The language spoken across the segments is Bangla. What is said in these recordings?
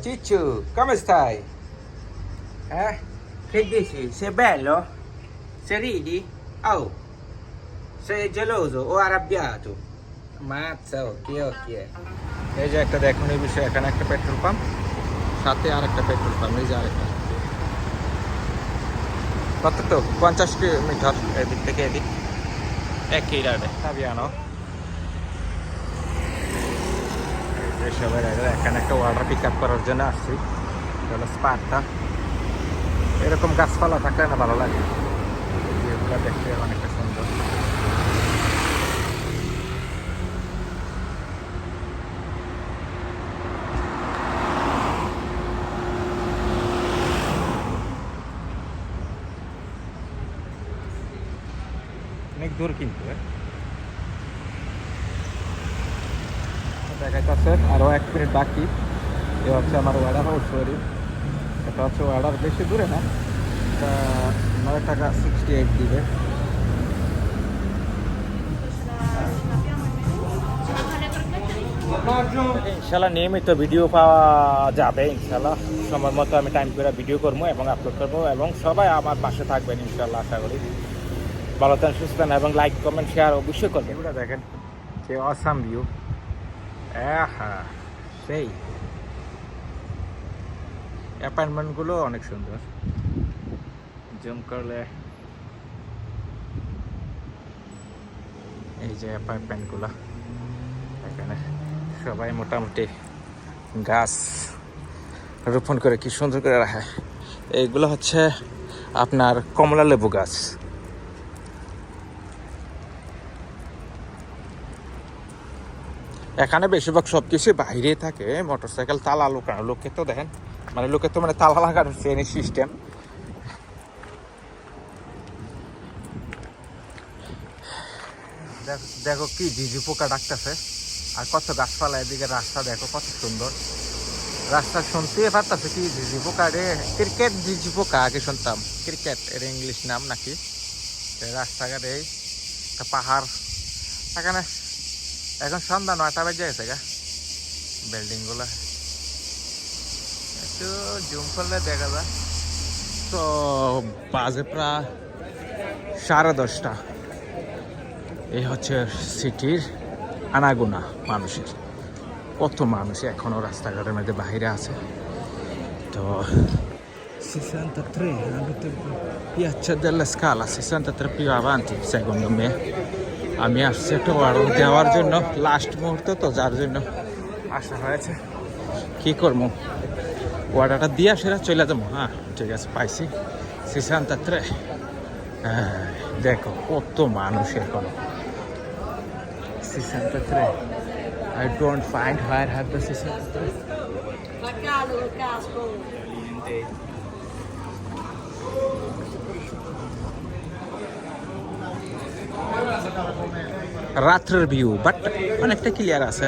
Ciccio, come stai? Eh? Che dici? Sei bello? Sei ridi? Oh, sei geloso o arrabbiato? Mazza, occhi, occhi. এই যে একটা দেখুন এই বিষয়ে এখানে একটা পেট্রোল পাম্প সাথে আর একটা পেট্রোল পাম্প এই যে আরেকটা কতটুকু পঞ্চাশ কিলোমিটার এদিক থেকে এদিক একই রাডে সাবিয়ানো সবাই এখানে একটা ওয়াটার পিক আপ করার জন্য আসছি এটা হলো স্পার্কটা এরকম গাছপালা থাকলে না ভালো লাগে এগুলো দেখতে অনেকটা সুন্দর অনেক দূর কিন্তু হ্যাঁ দেখাইতেছে আরও এক মিনিট বাকি। এ হচ্ছে আমার ওয়ার্ডার হাউস সরি এটা হচ্ছে ওয়ার্ডার বেশি দূরে না। এটা নয় টাকা সিক্সটি এইট দিবে। ইনশাল্লাহ নিয়মিত ভিডিও পাওয়া যাবে ইনশাল্লাহ। সময় মতো আমি টাইম করে ভিডিও করব এবং আপলোড করব এবং সবাই আমার পাশে থাকবেন ইনশাল্লাহ আশা করি। ভালো থাকেন সুস্থ এবং লাইক কমেন্ট শেয়ার অবশ্যই করবেন। দেখেন যে অসাম ভিউ হ্যাঁ সেই। অ্যাপার্টমেন্টগুলো অনেক সুন্দর। জুম করলে এই যে অ্যাপার্টমেন্টগুলো এখানে সবাই মোটামুটি গাছ রোপণ করে কি সুন্দর করে রাখে। এইগুলো হচ্ছে আপনার কমলা লেবু গাছ। এখানে বেশিরভাগ সব কিছু বাইরে থাকে মোটরসাইকেল তালা লোকানো। লোকে তো দেখেন মানে লোকে তো মানে তালা লাগানো ট্রেনের সিস্টেম দেখো কি ঝিঝি পোকা ডাকতেছে। আর কত গাছপালা এদিকে, রাস্তা দেখো কত সুন্দর। রাস্তা শুনতে পারতেছে কি ঝিঝি পোকা রে। ক্রিকেট ঝিঝি পোকা, আগে শুনতাম। ক্রিকেট, এর ইংলিশ নাম নাকি? রাস্তাঘাট, একটা পাহাড়। এখানে এখন সন্ধ্যা নয়টা বেজে গেছে গা। বিল্ডিংগুলো একটু জুম করলে দেখা যায়। তো বাজে প্রায় সাড়ে দশটা। এই হচ্ছে সিটির আনাগোনা মানুষের। কত মানুষ এখনও রাস্তাঘাটের মধ্যে বাইরে আছে। তো 63 abito piazza della Scala 63 più avanti secondo me আমি আসছি একটু অর্ডার দেওয়ার জন্য লাস্ট মুহূর্ত তো যার জন্য। আসা হয়েছে। কী করব? অর্ডারটা দিয়ে সেটা চলে যাব। হ্যাঁ ঠিক আছে পাইছি। সিসান্তাত্রে দেখো কত মানুষ এখন। সিসান্তাত্রে I don't find where have the সিসান্তাত্রে La রাত্রের ভিউ বাট অনেকটা ক্লিয়ার আছে।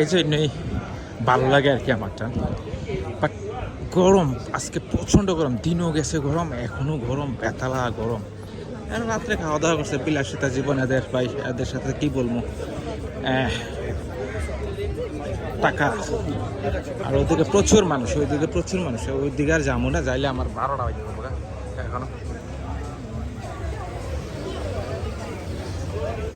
এই জন্যই ভালো লাগে আর কি আমারটা। বাট গরম, আজকে প্রচণ্ড গরম, দিনও গেছে গরম এখনও গরম, বেতালা গরম। রাত্রে খাওয়া দাওয়া করছে, বিলাসিতা জীবন এদের ভাই, এদের সাথে কি বলব? টাকা। আর ওইদিকে প্রচুর মানুষ, ওইদিকে প্রচুর মানুষ, ওইদিকে আর যাব না, যাইলে আমার বারোটা বাজে এখনও।